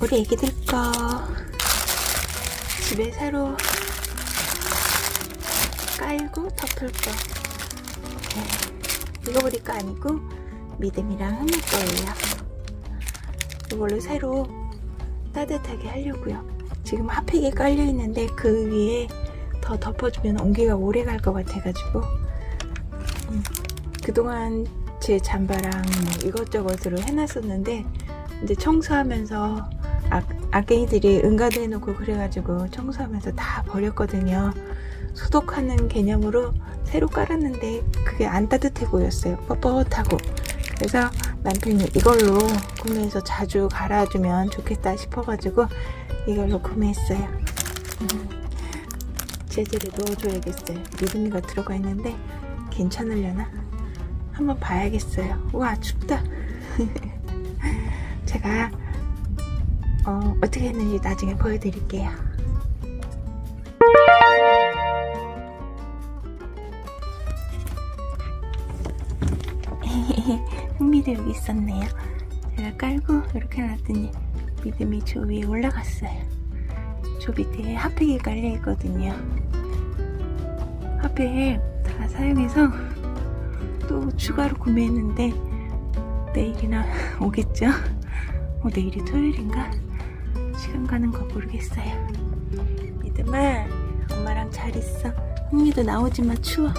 우리 애기들 거 집에 새로 깔고 덮을 거. 네. 이거 거 아니고 믿음이랑 흥미 거예요. 이걸로 새로 따뜻하게 하려고요. 지금 핫팩이 깔려 있는데 그 위에 더 덮어주면 온기가 오래 갈 것 같아가지고. 음, 그동안 제 잠바랑 뭐 이것저것으로 해놨었는데 이제 청소하면서 아, 아게이들이 응가도 해놓고 그래가지고 청소하면서 다 버렸거든요. 소독하는 개념으로 새로 깔았는데 그게 안 따뜻해 보였어요. 뻣뻣하고. 그래서 남편이 이걸로 구매해서 자주 갈아주면 좋겠다 싶어가지고 이걸로 구매했어요. 음, 재질에 넣어줘야겠어요. 믿음이가 들어가 있는데 괜찮으려나? 한번 봐야겠어요. 우와 춥다. 제가 어, 어떻게 했는지 나중에 보여드릴게요. 여기 있었네요. 제가 깔고 이렇게 놨더니 믿음이 저 위에 올라갔어요. 저 밑에 핫팩이 깔려 있거든요. 핫팩 다 사용해서 또 추가로 구매했는데 내일이나 오겠죠? 어, 내일이 토요일인가? 시간 가는 거 모르겠어요. 믿음아, 엄마랑 잘 있어. 흥미도 나오지 마, 추워.